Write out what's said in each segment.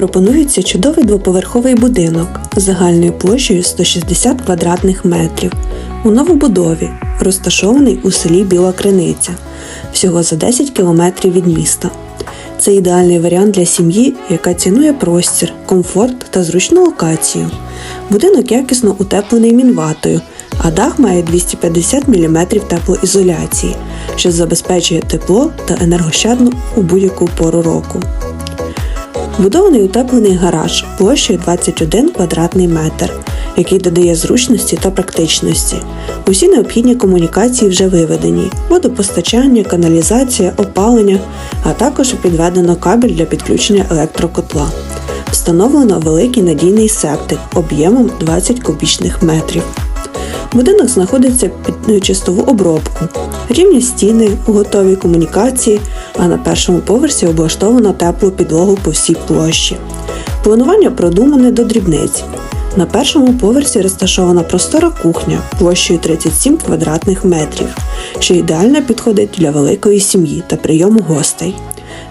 Пропонується чудовий двоповерховий будинок з загальною площею 160 квадратних метрів у новобудові, розташований у селі Біла Криниця, всього за 10 кілометрів від міста. Це ідеальний варіант для сім'ї, яка цінує простір, комфорт та зручну локацію. Будинок якісно утеплений мінватою, а дах має 250 мм теплоізоляції, що забезпечує тепло та енергощадно у будь-яку пору року. Будований утеплений гараж площею 21 квадратний метр, який додає зручності та практичності. Усі необхідні комунікації вже виведені: водопостачання, каналізація, опалення, а також підведено кабель для підключення електрокотла. Встановлено великий надійний септик об'ємом 20 кубічних метрів. Будинок знаходиться під чистову обробку, рівні стіни, готові комунікації, а на першому поверсі облаштовано теплу підлогу по всій площі. Планування продумане до дрібниць. На першому поверсі розташована простора кухня площею 37 квадратних метрів, що ідеально підходить для великої сім'ї та прийому гостей.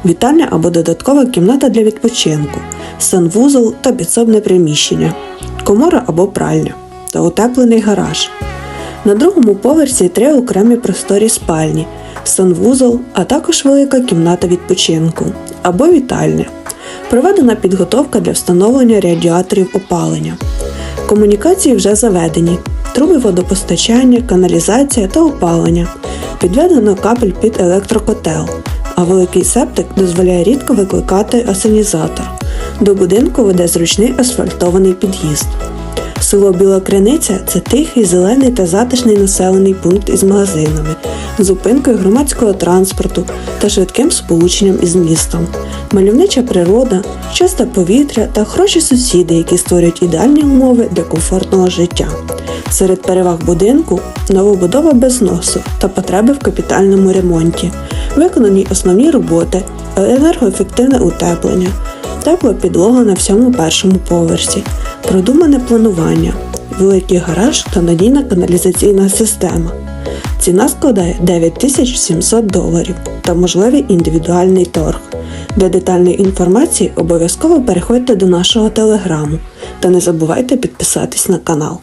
Вітальня або додаткова кімната для відпочинку, санвузол та підсобне приміщення, комора або пральня та утеплений гараж. На другому поверсі три окремі просторі спальні, санвузол, а також велика кімната відпочинку або вітальня. Проведена підготовка для встановлення радіаторів опалення. Комунікації вже заведені: труби водопостачання, каналізація та опалення. Підведено кабель під електрокотел, а великий септик дозволяє рідко викликати асенізатор. До будинку веде зручний асфальтований під'їзд. Село Біла Криниця це тихий, зелений та затишний населений пункт із магазинами, зупинкою громадського транспорту та швидким сполученням із містом. Мальовнича природа, чисте повітря та хороші сусіди, які створюють ідеальні умови для комфортного життя. Серед переваг будинку новобудова без носу та потреби в капітальному ремонті, виконані основні роботи, енергоефективне утеплення, тепла підлога на всьому першому поверсі, продумане планування, великий гараж та надійна каналізаційна система. Ціна складає 9700 доларів та можливий індивідуальний торг. Для детальної інформації обов'язково переходьте до нашого телеграму та не забувайте підписатись на канал.